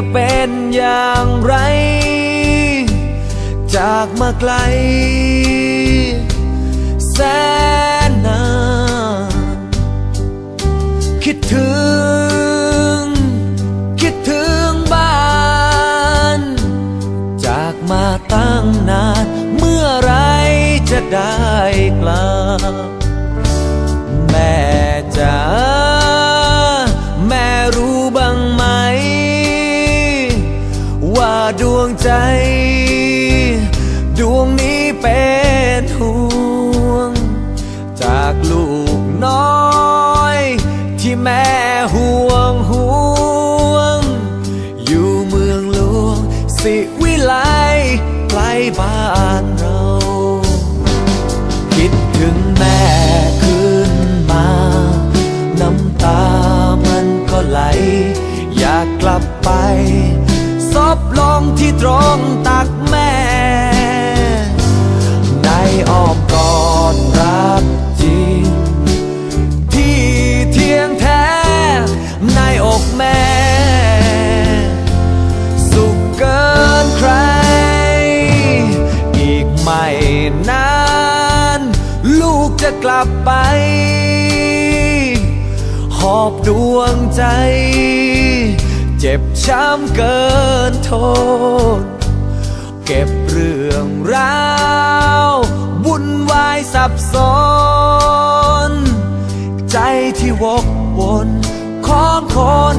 จะเป็นอย่างไร จากมาไกล สิวิไลใกล้บ้านเรา คิดถึงแม่ขึ้นมา น้ำตามันก็ไหล อยากกลับไป ซบลงที่ตรงตัก ลับไป หอบดวงใจ เจ็บช้ำเกินทน เก็บเรื่องราววุ่นวายสับสน ใจที่วกวนของคน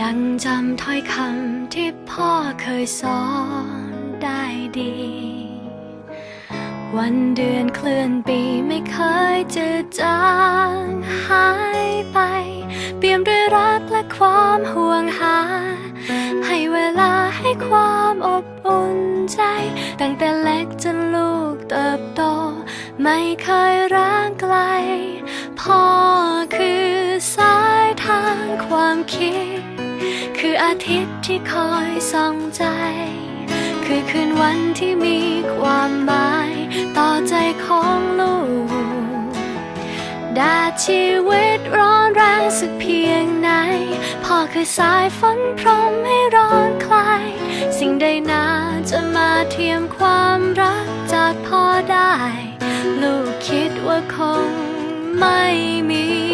ยังจำถ้อยคำที่พ่อเคยสอนได้ดี วันเดือนเคลื่อนปีไม่เคยจืดจางหายไป เปี่ยมด้วยรักและความห่วงหา ให้เวลาให้ความอบอุ่นใจ ตั้งแต่เล็กจนลูกเติบโต ไม่เคย ออาทิตย์ที่คอยส่องใจ คือคืนวันที่มีความหมาย ต่อใจของลูกดาชีวิตร้อนแรงสักเพียงไหนพ่อคือสายฝนพรมให้ร้อนคลาย สิ่งใดนาจะมาเทียมความรักจากพ่อได้ ลูกคิดว่าคงไม่มี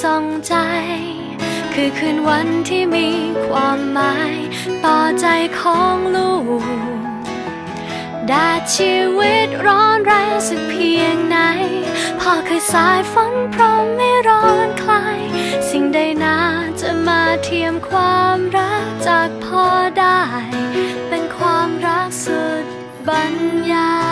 ส่องใจ คือคืนวันที่มีความหมาย ต่อใจของลูกแดดชีวิตร้อนแรงสักเพียงไหนพ่อเคือสายฝนพร้อมไม่ร้อนคลาย สิ่งใดนาจะมาเทียมความรักจากพ่อได้ เป็นความรักสุดบรรยาย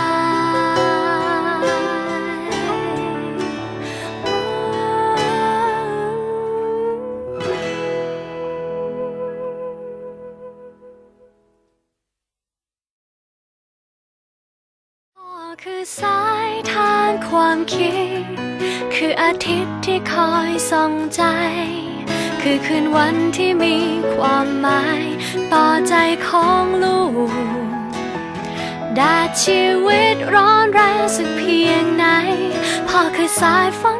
อาทิตย์ที่คอยส่องใจ คือคืนวันที่มีความหมาย ต่อใจของลูกแดดชีวิตร้อนแรงสักเพียงไหนพ่อคือสายฝน